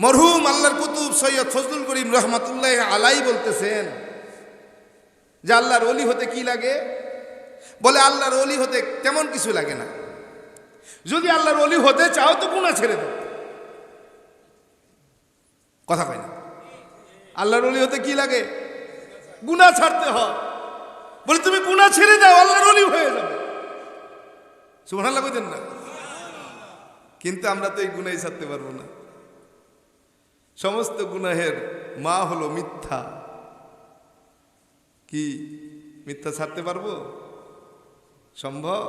মরহুম আল্লাহর কুতুব সৈয়দ ফজলুল করিম রহমাতুল্লাহ আলাই বলতেছেন যে আল্লাহর অলি হতে কি লাগে? বলে আল্লাহর অলি হতে তেমন কিছু লাগে না। যদি আল্লাহর অলি হতে চাও তো গুণা ছেড়ে দাও। কথা কয় না। আল্লাহর অলি হতে কি লাগে? গুণা ছাড়তে হয়। বলে তুমি গুণা ছেড়ে দাও, আল্লাহর অলি হয়ে যাবে। সুবহানাল্লাহ কইতেন না? কিন্তু আমরা তো এই গুনাই ছাড়তে পারব না। সমস্ত গুনাহের মা হলো মিথ্যা। কি মিথ্যা ছাড়তে পারব? সম্ভব?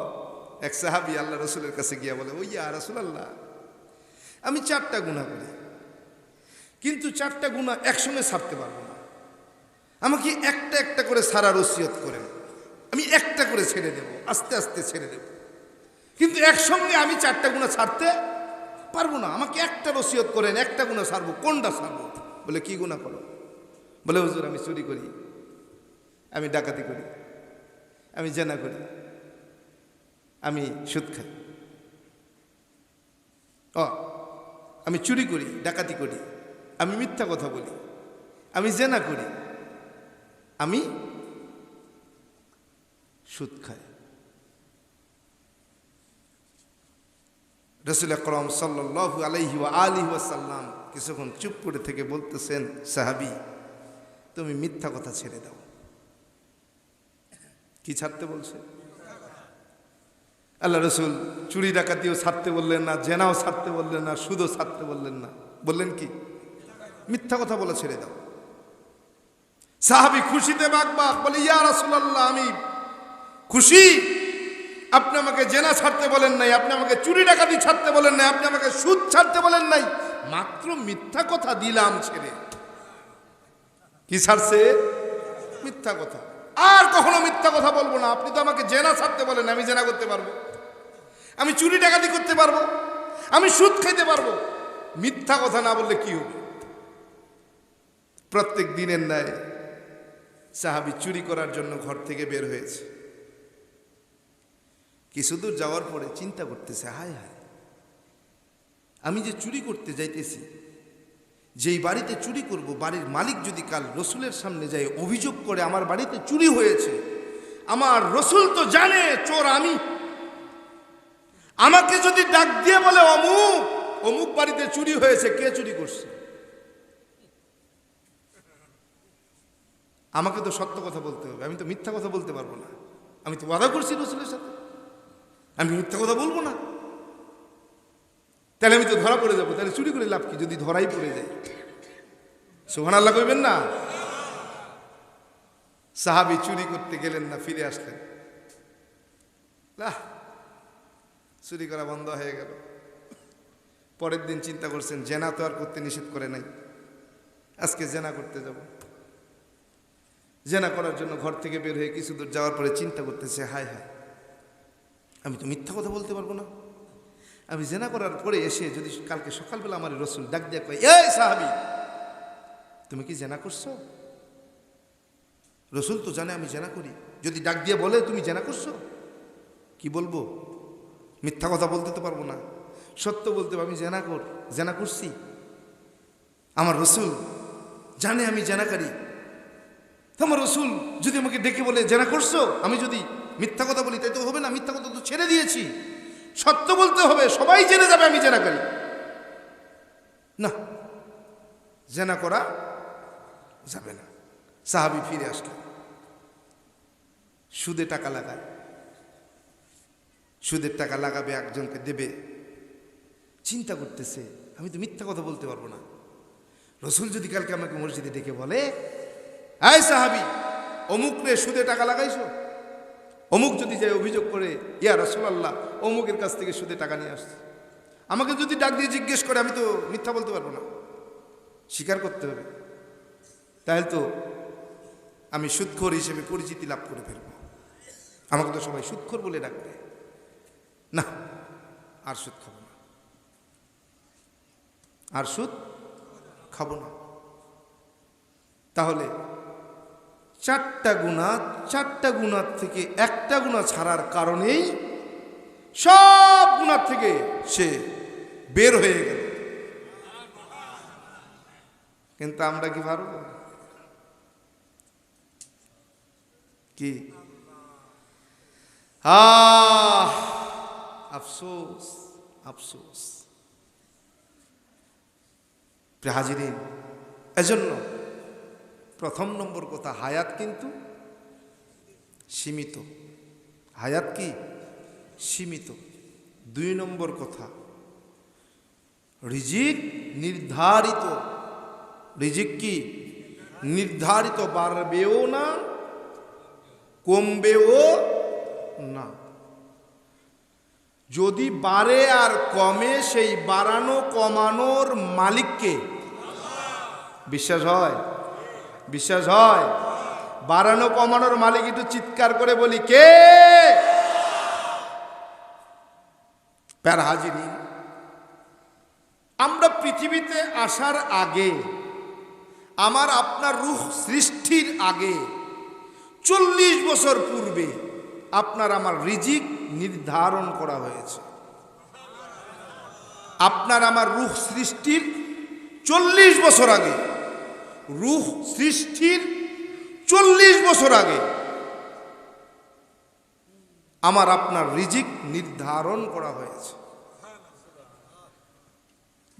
এক সাহাবি আল্লাহ রসুলের কাছে গিয়া বলে, ওই ইয়া রসুল আল্লাহ আমি চারটা গুণা করি। কিন্তু চারটা গুণা একসঙ্গে ছাড়তে পারব না। আমাকে একটা একটা করে সারা ওসিয়ত করেন। আমি একটা করে ছেড়ে দেব, আস্তে আস্তে ছেড়ে দেব। কিন্তু একসঙ্গে আমি চারটা গুণা ছাড়তে পারব না, আমাকে একটা রসিয়ত করেন, একটা গুণা সারবো কোনটা সারবো বলে, কি গুণা করো? বলে, হুজুর, আমি চুরি করি, আমি ডাকাতি করি, আমি জেনা করি, আমি সুদ খাই। ও আমি চুরি করি, ডাকাতি করি, আমি মিথ্যা কথা বলি, আমি জেনা করি, আমি সুদ খাই। রসুল আকরম ওয়া আলিহি ওয়াসাল্লাম কিছুক্ষণ চুপ করে থেকে বলতেছেন, সাহাবি, তুমি মিথ্যা কথা ছেড়ে দাও। কি ছাড়তে বলছে? আল্লাহ রসুল চুরি ডাকাতিও ছাড়তে বললেন না, জেনাও ছাড়তে বললেন না, সুদও ছাড়তে বললেন না। বললেন কি? মিথ্যা কথা বলে ছেড়ে দাও। সাহাবি খুশিতে বাক বলে, ইয়া রাসূলুল্লাহ, আমি খুশি আপনি আমাকে জেনা ছাড়তে বলেন নাই, আপনি আমাকে চুরি ডাকাতি ছাড়তে বলেন নাই, আপনি আমাকে সুদ ছাড়তে বলেন নাই, মাত্র মিথ্যা কথা দিলাম ছেড়ে। কি ছাড়ছে? মিথ্যা কথা। আর কখনো মিথ্যা কথা বলব না, আপনি তো আমাকে জেনা ছাড়তে বলেন, আমি জেনা করতে পারব। আমি চুরি ডাকাতি করতে পারব, আমি সুদ খেতে পারব। মিথ্যা কথা না বললে কি হবে? প্রত্যেক দিনের ন্যায় সাহাবি চুরি করার জন্য ঘর থেকে বের হয়েছে। কিছু দূর যাওয়ার পরে চিন্তা করতেছে, হায় হায়। আমি যে চুরি করতে যাইতেছি, যেই বাড়িতে চুরি করব, বাড়ির মালিক যদি কাল রসুলের সামনে যায়, অভিযোগ করে আমার বাড়িতে চুরি হয়েছে, আমার রসুল তো জানে, চোর আমি। আমাকে যদি ডাক দিয়ে বলে, অমুক অমুক বাড়িতে চুরি হয়েছে, কে চুরি করছে? আমাকে তো সত্য কথা বলতে হবে, আমি তো মিথ্যা কথা বলতে পারব না। আমি তো ওয়াদা করছি রসুলের সাথে। আমি মিথ্যা কথা বলব না। তাহলে আমি তো ধরা পড়ে যাব, তাহলে চুরি করে লাভ কি? যদি ধরাই পড়ে যায়। সোহান আল্লাহ কইবেন না? সাহাবি চুরি করতে গেলেন না, ফিরে আসলেন। চুরি করা বন্ধ হয়ে গেল। পরের দিন চিন্তা করছেন, জেনা তো আর করতে নিষেধ করে নাই। আজকে জেনা করতে যাব। জেনা করার জন্য ঘর থেকে বের হয়ে কিছু দূর যাওয়ার পরে চিন্তা করতেছে, হায় হায়। আমি তো মিথ্যা কথা বলতে পারব না। আমি জেনা করার পরে এসে যদি কালকে সকালবেলা আমার রসুল ডাক দিয়ে কয়, এই সাহাবি, তুমি কি জেনা করছ? রসুল তো জানে আমি জেনা করি। যদি ডাক দিয়ে বলে, তুমি জেনা করছ? কি বলব? মিথ্যা কথা বলতে তো পারব না। সত্য বলতে আমি জেনা কর, জেনা করছি। আমার রসুল জানে আমি জেনাকারী। আমার রসুল যদি আমাকে ডেকে বলে, জেনা করছ? আমি যদি মিথ্যা কথা বলি, তাই তো হবে না? মিথ্যা কথা তো ছেড়ে দিয়েছি। সত্য বলতে হবে, সবাই জেনে যাবে আমি জেনা করি। না, জেনা করা যাবে না। সাহাবি ফিরে আসলো সুদে টাকা লাগায়। সুদের টাকা লাগাবে, একজনকে দেবে। চিন্তা করতেছে, আমি তো মিথ্যা কথা বলতে পারব না। রসুল যদি কালকে আমাকে মসজিদে ডেকে বলে আয় সাহাবি, অমুক রে সুদে টাকা লাগাইছো? অমুক যদি যায় অভিযোগ করে, ইয়া রসুলাল্লাহ, অমুকের কাছ থেকে সুদে টাকা নিয়ে আসছে। আমাকে যদি ডাক দিয়ে জিজ্ঞেস করে, আমি তো মিথ্যা বলতে পারব না। স্বীকার করতে হবে। তাহলে তো আমি সুদখোর হিসেবে পরিচিতি লাভ করে ফেলব। আমাকে তো সবাই সুদখোর বলে ডাকবে। না, আর সুদ খাব না। আর সুদ খাব না। তাহলে চারটা গুণা, চারটা গুণার থেকে একটা গুণা ছাড়ার কারণেই সব গুণার থেকে সে বের হয়ে গেল। কিন্তু আমরা কি পারব? কি? আফসোস আফসোস। হাজিরিন। এজন্য প্রথম নম্বর কথা, হায়াত কিন্তু সীমিত। হায়াত কি? সীমিত। দুই নম্বর কথা, রিজিক নির্ধারিত। রিজিক কি? নির্ধারিত, বাড়বেও না, কমবেও না। যদি বাড়ে আর কমে, সেই বাড়ানো কমানোর মালিককে। বিশ্বাস হয়? বিশ্বাস হয়? বাড়ানো কমানোর মালিক একটু চিৎকার করে বলি, কে? প্যার আমরা পৃথিবীতে আসার আগে, আমার আপনার রুহ সৃষ্টির আগে, চল্লিশ বছর পূর্বে আপনার আমার রিজিক নির্ধারণ করা হয়েছে। আপনার আমার রুখ সৃষ্টির চল্লিশ বছর আগে। রুহ সৃষ্টির চল্লিশ বছর আগে। আমার আপনার রিজিক নির্ধারণ করা হয়েছে।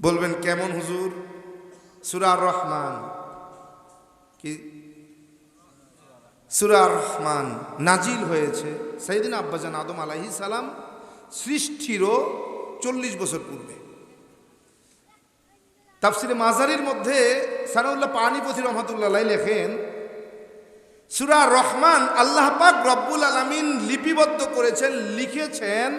বলবেন, কেমন হুজুর? সুরার রহমান। কি? সুরার রহমান নাজিল হয়েছে সেইদিন আব্বাজান আদম আলাহি সালাম সৃষ্টিরও চল্লিশ বছর পূর্বে। তাফসিরে মাজারির মধ্যে সানাউল্লাহ পানিপথি রহমতুল্লাহ লেখেন, সুরা রহমান আল্লাহ পাক রব্বুল আলমিন লিপিবদ্ধ করেছেন, লিখেছেন,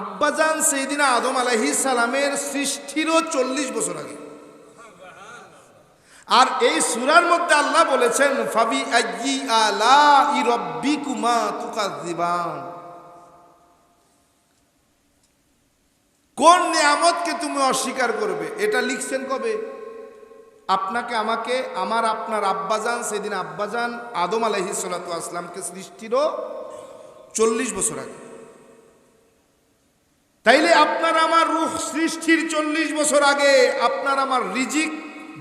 আব্বাজান সেইদিনা আদম আলাহি সালামের সৃষ্টিরও চল্লিশ বছর আগে। আর এই সুরার মধ্যে আল্লাহ বলেছেন, ফাবি আলা ই রব্বি কুমা তুকাজিবান কোন নিয়ামতকে তুমি অস্বীকার করবে? এটা লিখছেন কবে? আপনাকে আমাকে, আমার আপনার আব্বাজান, সেদিন আব্বাজান আদম আলহি আসলামকে সৃষ্টিরও চল্লিশ বছর আগে। তাইলে আপনার আমার রুখ সৃষ্টির চল্লিশ বছর আগে আপনার আমার রিজিক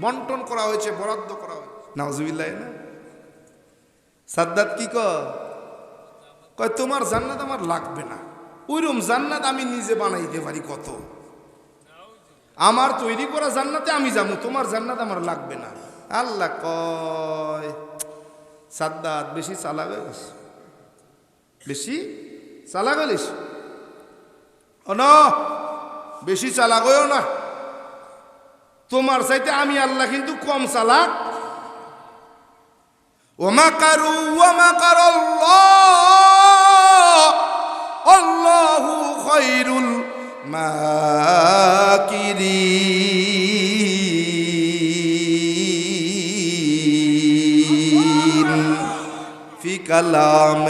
বন্টন করা হয়েছে, বরাদ্দ করা হয়েছে। না? সাদ্দাত কি কয়, তোমার জান্নাত আমার লাগবে না। ওইরকম জান্নাত আমি নিজে বানাইতে পারি কত? আমার তৈরি করা জান্নাতে আমি যাব, তোমার জান্নাত আমার লাগবে না। আল্লাহ কয়, সাদ্দাত বেশি চালা গেলিস বেশি চালা গেলিস ও না, বেশি চালা গেও না। তোমার চাইতে আমি আল্লাহ কিন্তু কম চালাক। ওমা কারু, ওমা কার আল্লাহু খৈরুল মাকিরিন। ফি কালাম।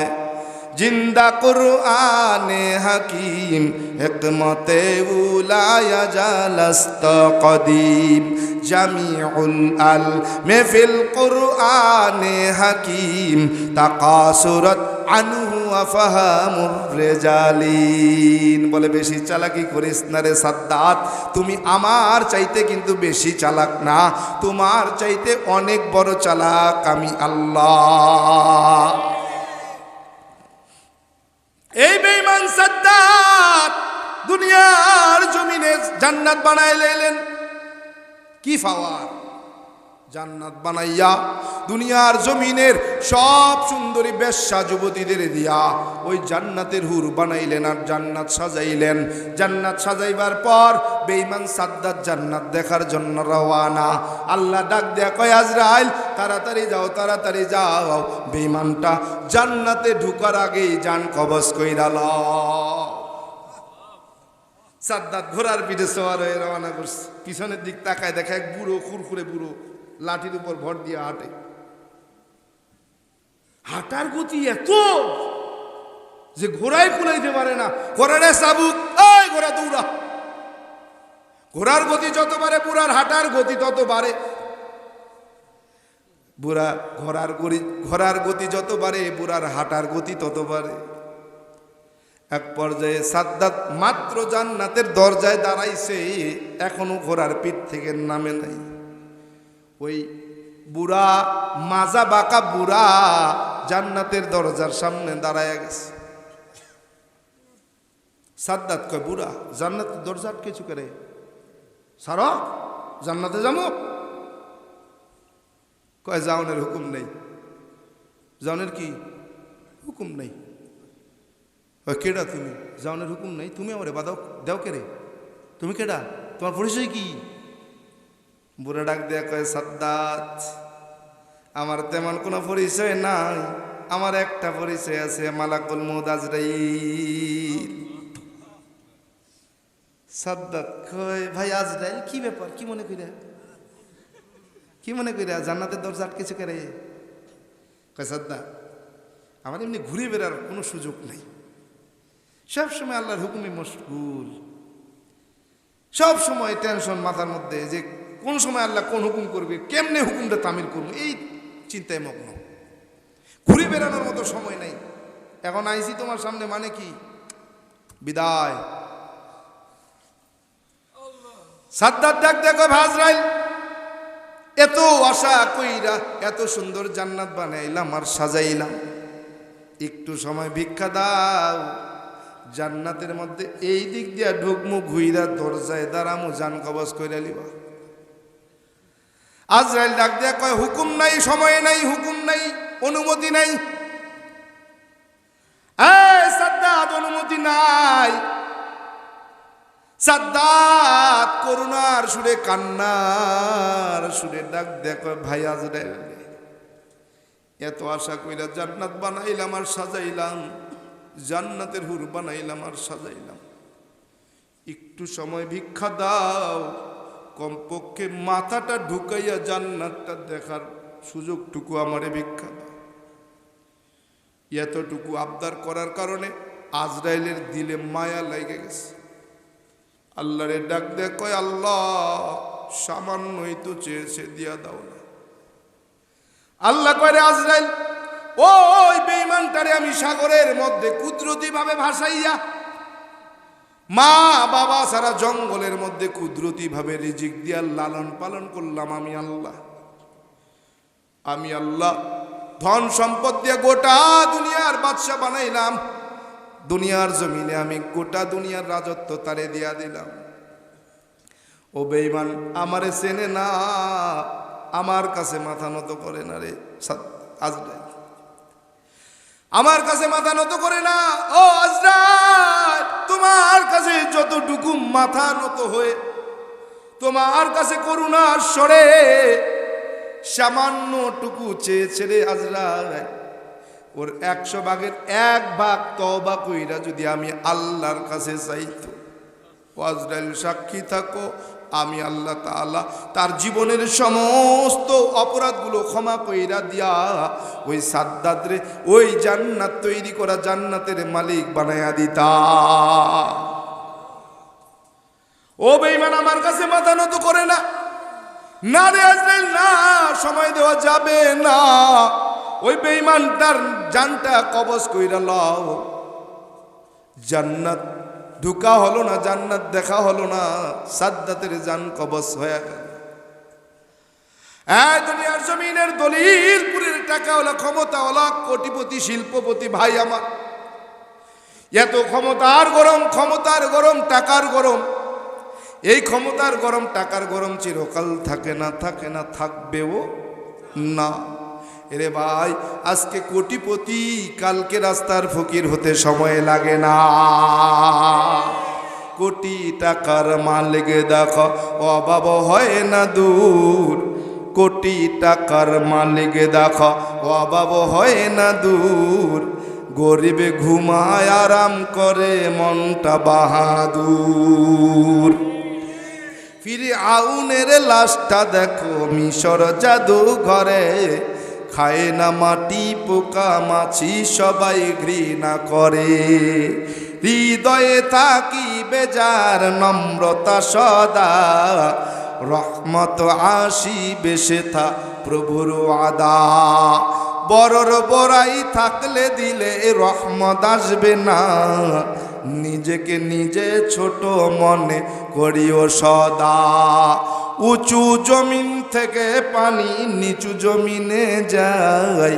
জিন্দা কুরআনে হাকিম, হিকমতে উলায়া জালাস্ত কদিম। জামিউল আল মেফিল কুরআনে হাকিম, তাকাসুরত রেজালিন বলে, বেশি চালাকি করিস না রে সাদ্দাত। তুমি আমার চাইতে কিন্তু বেশি চালাক না। তোমার চাইতে অনেক বড় চালাক আমি আল্লাহ। এই বেঈমান সাদ্দাত, দুনিয়ার জমিনে জান্নাত বানায় কি ফাওয়ার? জান্নাত বানাইয়া দুনিয়ার জমিনের সব সুন্দরী বেশ্যা যুবতীদের দিয়া ওই জান্নাতের হুর বানাইলেন আর জান্নাত সাজাইলেন। জান্নাত সাজাইবার পর বেইমান সাদ্দাত জান্নাত দেখার জন্য রওয়ানা। আল্লাহ ডাক দেয়া কয়, আজরাইল, তাড়াতাড়ি যাও তাড়াতাড়ি যাও। বেইমানটা জান্নাতে ঢুকার আগেই জান কবজ কইরা লও সাদ্দাত ঘোড়ার পিঠে সওয়ার হয়ে রওনা করছে। পিছনের দিক তাকায় দেখে এক বুড়ো, খুরখুরে বুড়ো, লাঠির উপর ভর দিয়ে হাঁটে। হাঁটার গতি এত যে ঘোড়ায় কুলাইতে পারে না। ঘোড়ারে সাবুক ঘোড়া দৌড়া। ঘোড়ার গতি যত বাড়ে, বুড়ার হাঁটার গতি তত বাড়ে। বুড়া ঘোড়ার গতি ঘোড়ার গতি যত বাড়ে, বুড়ার হাঁটার গতি তত বাড়ে। এক পর্যায়ে সাদ্দাত মাত্র জান্নাতের দরজায় দাঁড়াইছে, এখনও ঘোড়ার পিঠ থেকে নামে নাই। ওই বুড়া, মাজা বাঁকা বুড়া জান্নাতের দরজার সামনে দাঁড়ায় গেছে। সাদ্দাত কয়, বুড়া জান্নাতের দরজা কিছু করে? সার, জান্নাতে যাব? কয় যাওনের হুকুম নেই। যাওনের কি হুকুম নেই? কেডা তুমি? যাওনের হুকুম নেই? তুমি আমারে বাদাও দেও কে রে তুমি কেডা? তোমার পরিচয় কি? বুড়া ডাক দেয়া কয়, সাদ্দাত, আমার তেমন কোনো পরিচয় নাই, আমার একটা পরিচয় আছে, মালাকুল মুদাজরাইল। সাদ্দাত কয়, ভাই আজরাইল, কি ব্যাপার, কি মনে কইরা? কি মনে কইরা, জান্নাতের দরজা আটকেছে কে রে? কয়, সাদ্দাত, আমার এমনি ঘুরে বেড়ার কোনো সুযোগ নেই। সব সময় আল্লাহর হুকুমে মশগুল। সব সময় টেনশন মাথার মধ্যে যে কোন সময় আল্লাহ কোন হুকুম করবে? কেমনে হুকুমটা তামিল করব? এই চিন্তায় মগ্ন। ঘুরে বেড়ানোর মতো সময় নাই। এখন আইসি তোমার সামনে মানে কি? বিদায়। সাদ্দার ডাক দেখো ভাজরাইল। এত আশা কইরা এত সুন্দর জান্নাত বানাইলাম আর সাজাইলাম। একটু সময় ভিক্ষা দাও। জান্নাতের মধ্যে এই দিক দিয়া ঢুকমু, ঘুইরা দরজায় দাঁড়ামু জান কবজ কইরা লিবা। আজরাইল ডাক দিয়া কয়, হুকুম নাই, সময় নাই, হুকুম নাই, অনুমতি নাই। অনুমতি নাই। সাদ্দাত, করুণার সুরে, কান্নার সুরে ডাক দেখো ভাই আজরাইল এত আশা কইরা জান্নাত বানাইলাম আর সাজাইলাম, জান্নাতের হুর বানাইলাম আর সাজাইলাম। একটু সময় ভিক্ষা দাও কমপক্ষে মাথাটা ঢুকাইয়া জান্নাতটা দেখার সুযোগটুকু আমারে দাও। এতটুকু আবদার করার কারণে আজরাইলের দিলে মায়া লেগে গেছে। আল্লাহরে ডাক দেখ কয়, আল্লাহ, সামান্যই তো চেয়েছে, দিয়া দাও না। আল্লাহ করে আজরাইল, ওই বেইমানটারে আমি সাগরের মধ্যে কুদরতি ভাবে ভাসাইয়া মা বাবা সারা জঙ্গলের মধ্যে কুদরতি ভাবে রিজিক দিয়া লালন পালন করলাম আমি আল্লাহ। আমি আল্লাহ ধন সম্পদ দিয়ে গোটা দুনিয়ার বাদশা বানাইলাম। দুনিয়ার জমিনে আমি গোটা দুনিয়ার রাজত্ব তারে দিয়া দিলাম। ও বেইমান আমারে চেনে না, আমার কাছে মাথা নত করে না রে। আজরাইল আমার কাছে মাথা নত করে না। ও আজরাইল তোমার কাছে যতটুকু মাথা নত হয়ে, তোমার কাছে করুণার স্বরে সামান্যটুকু চেয়েছে রে আজরাইল ওর একশো ভাগের এক ভাগ তবা কইরা যদি আমি আল্লাহর কাছে চাইতো আজরাইল সাক্ষী থাকো আমি আল্লাহ তাআলা তার জীবনের সমস্ত অপরাধগুলো ক্ষমা কইরা দিয়া ওই সাদ্দাদরে ওই জান্নাত তৈরি করা জান্নাতের মালিক বানায়া দিতা। ও বেইমান আমার কাছে মাথা নত করে না। না রে আজরাইল, না, সময় দেওয়া যাবে না। ওই বেইমানটার জানটা কবজ কইরা লও। জান্নাত ঢুকা হলো না, জান্নাত দেখা হলো না, সাদ্দাতের জান কবজ হয়ে গেল। এই দুনিয়ার জমিনের দলিলপুরের টাকা হলো ক্ষমতা হলো কোটিপতি, শিল্পপতি ভাই আমার। এত ক্ষমতার গরম ক্ষমতার গরম, টাকার গরম। এই ক্ষমতার গরম, টাকার গরম চিরকাল থাকে না থাকে না, থাকবেও না। এরে ভাই, আজকে কোটিপতি, কালকে রাস্তার ফকির হতে সময় লাগে না। কোটি টাকার মালিক দেখো, অভাব হয় না দূর। কোটি টাকার মালিক দেখো, অভাব হয় না দূর। গরিবে ঘুমায়, আরাম করে, মনটা বাহাদুর। ফিরে আউনের লাশটা দেখো, মিশর জাদু ঘরে খায় না মাটি, পোকা, মাছি, সবাই ঘৃণা করে। হৃদয়ে থাকি বেজার নম্রতা সদা। রহমত আসি বেশে থা প্রভুর আদা বড়র বড়াই থাকলে দিলে রহমত আসবে না। নিজেকে নিজে ছোট মনে করিও সদা। উঁচু জমিন থেকে পানি নিচু জমিনে যায়।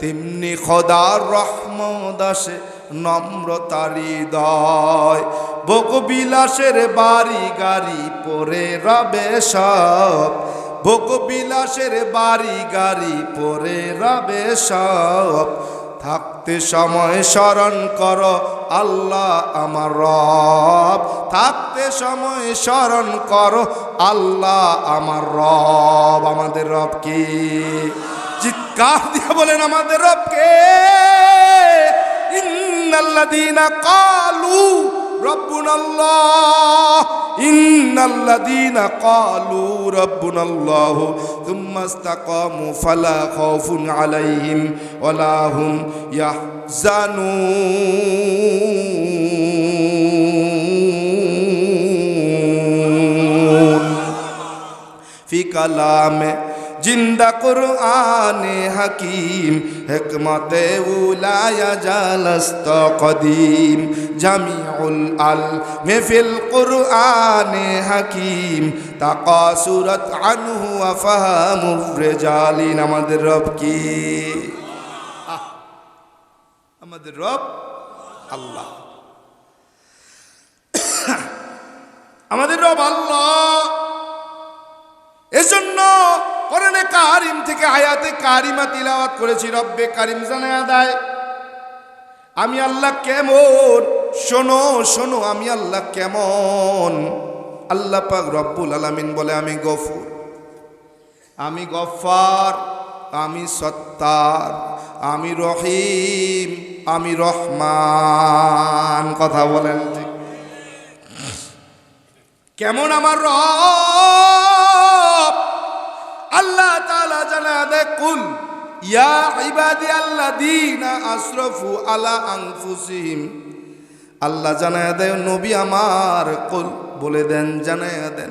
তেমনি খদার রহমত আসে নম্রতারি দয় ভোগবিলাসের বাড়ি গাড়ি পরে রবে সব। ভোগবিলাসের বাড়ি গাড়ি পরে রবে সব। থাকতে সময় স্মরণ কর, আল্লাহ আমার রব। থাকতে সময় স্মরণ কর, আল্লাহ আমার রব। আমাদের রব কি? চিৎকার দিয়ে বলেন, আমাদের রবকে কে? কালু ربنا الله. إن الذين قالوا ربنا الله ثم استقاموا فلا خوف عليهم ولا هم يحزنون. في كلامه জিন্দা কুরআনে হাকিম, হেকমতে উলায়া জালস্ত কদিম, জামিউল আল মেফিল কুরআনে হাকিম তাকাসুরত আনহু ওয়া ফাহামুর রিজালিন। আমাদের রব কি? আমাদের রব আল্লাহ। আমাদের রব আল্লাহ। এজন্য কোরআনে কারিম থেকে আয়াতে কারিমা তিলাওয়াত করেছি, রব্বে কারিম জানা দেয় আমি আল্লাহ কেমন? শোনো শোনো, আমি আল্লাহ কেমন? আল্লাহ পাক রব্বুল আলামিন বলে, আমি গফুর। আমি গফার, আমি সত্তার, আমি রহিম, আমি রহমান। কথা বলেন কেমন আমার রব? আল্লাহ তাআলা জানা দে কুল ইয়া ইবাদি আল্লাযীনা আসরাফু আলা আনফুসিহিম। আল্লাহ জানায়া দেয়, নবী আমার, কুল, বলে দেন, জানায়া দেন।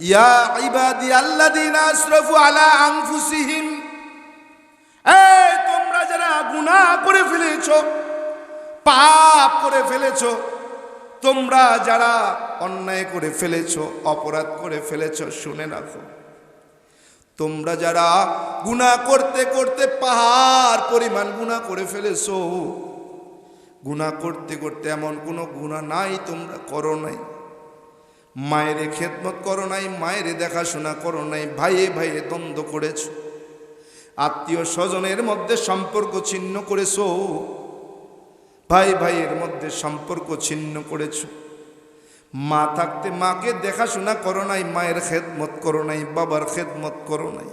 ইয়া ইবাদি আল্লাযীনা আসরাফু আলা আনফুসিহিম। এই, তোমরা যারা গুনাহ করে ফেলেছো, পাপ করে ফেলেছো, তোমরা যারা অন্যায় করে ফেলেছ, অপরাধ করে ফেলেছো, শুনে রাখো। তোমরা যারা গুনাহ করতে করতে পাহাড় পরিমাণ গুনাহ করে ফেলেছো গুনাহ করতে করতে এমন কোনো গুনাহ নাই, তোমরা করো নাই। মায়ের খেদমত করো নাই, মায়ের দেখাশোনা করো নাই, ভাইয়ে ভাইয়ে দ্বন্দ্ব করেছ। আত্মীয় স্বজনের মধ্যে সম্পর্ক ছিন্ন করেছ, ভাই ভাইয়ের মধ্যে সম্পর্ক ছিন্ন করেছ। মা থাকতে মাকে দেখাশোনা করো নাই, মায়ের খেদমত করো নাই, বাবার খেদমত করো নাই।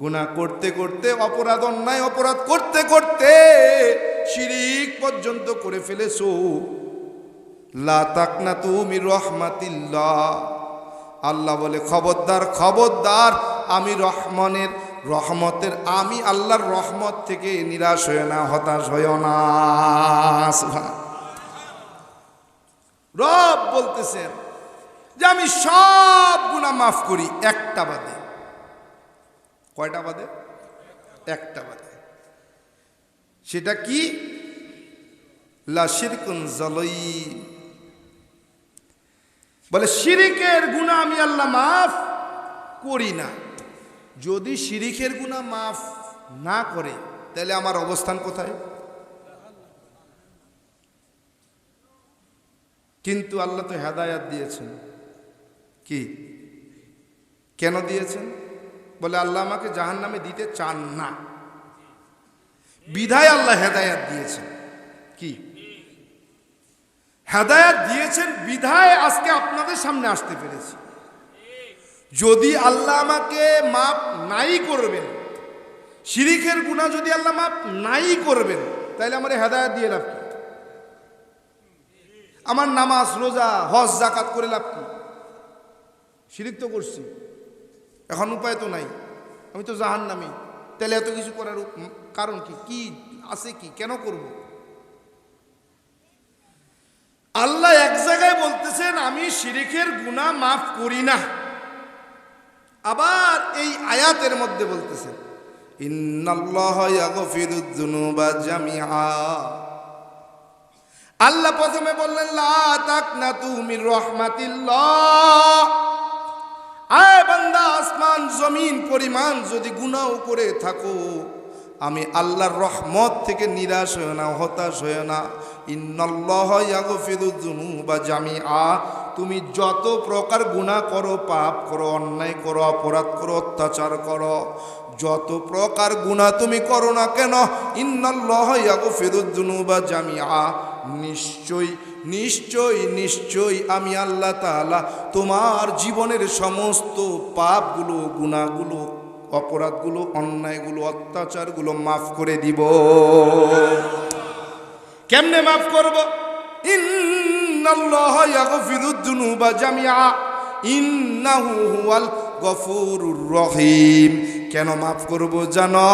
গুণা করতে করতে, অপরাধ, অন্যায়, অপরাধ করতে করতে শিরিক পর্যন্ত করে ফেলেছ। লা তুমি রহমাতিল্লাহ। আল্লাহ বলে, খবরদার খবরদার, আমি রহমানের, রহমতের, আমি আল্লাহর রহমত থেকে নিরাশ হয়ে না, হতাশ হয় না। রব বলতেছেন যে আমি সব গুণা মাফ করি একটা বাদে। কয়টা বাদে? একটা বাদে। সেটা কি? লাশিরকুন জলই বলে, শিরিকের গুণা আমি আল্লাহ মাফ করি না। যদি শিরিকের গুণা মাফ না করে, তাহলে আমার অবস্থান কোথায়? কিন্তু আল্লাহ তো হেদায়াত দিয়েছেন। কি? কেন দিয়েছেন? বলে আল্লাহ আমাকে জাহান নামে দিতে চান না। বিধায় আল্লাহ হেদায়াত দিয়েছেন। কি? হেদায়াত দিয়েছেন বিধায় আজকে আপনাদের সামনে আসতে পেরেছি। যদি আল্লাহ আমাকে মাপ নাই করবেন শিরিখের গুণা যদি আল্লাহ মাপ নাই করবেন, তাহলে আমার হেদায়াত দিয়ে লাভ আমার নামাজ, রোজা, হজ জাকাত করে লাভ কি? শিরিক তো করছি। এখন উপায় তো নাই। আমি তো জাহান নামি তাহলে এত কিছু করার কারণ কি? কি আছে কি? কেন করব? আল্লাহ এক জায়গায় বলতেছেন, আমি শিরিকের গুণা মাফ করি না। আবার এই আয়াতের মধ্যে বলতেছেন, ইন্নাল্লাহ ইয়াগফিরুদ যুনুবা জামিআ। আল্লাহ প্রথমে বললেন তাকনাতু মির রাহমাতিল্লাহ। আসমান, জমিন পরিমাণ যদি গুনাও করে থাকো, আমি আল্লাহর রহমত থেকে নিরাশ হয়ে না, হতাশ হয়ে না। ইন্নাল্লাহ ইয়াগফিরুযুনুবা জামিআ। তুমি যত প্রকার গুনাহ করো, পাপ করো, অন্যায় করো, অপরাধ করো, অত্যাচার করো, যত প্রকার গুনাহ তুমি করো না কেন, ইন্নাল্লাহ ইয়াগফিরুযুনুবা জামিআ। নিশ্চয়ই নিশ্চয়ই নিশ্চয়ই আমি আল্লাহ তাআলা তোমার জীবনের সমস্ত পাপগুলো গুণাগুলো অপরাধগুলো, অন্যায়গুলো, অত্যাচারগুলো মাফ করে দিব। কেমনে মাফ করব? ইন্নাল্লাহ ইয়াগফিরুদ দুনুবা জামিআ। ইন্নাহু হুয়াল গফুরুর রহিম। কেন মাফ করব জানো?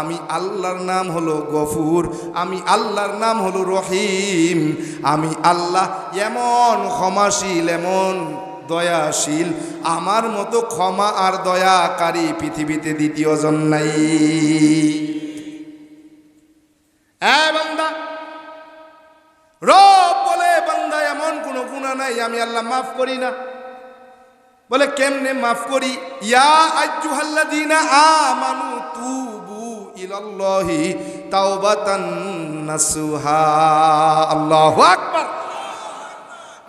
আমি আল্লাহর নাম হলো গফুর, আমি আল্লাহর নাম হলো রহিম। আমি আল্লাহ এমন ক্ষমাশীল, এমন দয়াশীল, আমার মতো ক্ষমা আর দয়াকারী পৃথিবীতে দ্বিতীয় জন নাই। বান্দা, রব বলে বান্দা, এমন কোনো গুণা নাই, আমি আল্লাহ মাফ করি না। বলে, কেমনে মাফ করি? ইয়া তুবু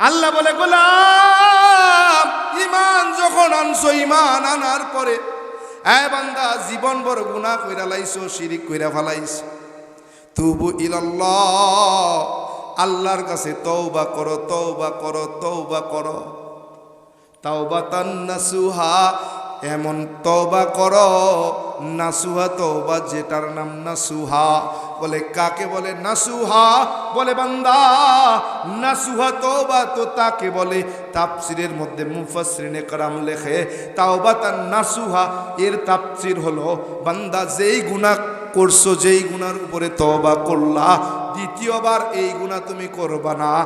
আল্লাহু বলে, গোলাম ইমান যখন আনছো ইমান আনার পরে বান্দা জীবন বড় গুনাহ কইরা লাইছো, শিরিক কইরা ফেলাইছো। তুবু ইলাল্লাহ, আল্লাহর কাছে তওবা করো তওবা করো তওবা করো। তাওবাতান নাসুহা এমন তওবা করো, নাসুহা তওবা যেটার নাম নাসুহা। বলে কাকে বলে? নাসুহা। বলে বান্দা, নাসুহা তওবা তো তাকে বলে। তাফসিরের মধ্যে মুফাসসিরিনে কারাম লেখে তাওবাতান নাসুহা এর তাফসির হলো, বান্দা যেই গুনাহ করছ, যেই গুনার উপরে তওবা করলা, দ্বিতীয়বার এই গুণা তুমি করবা না।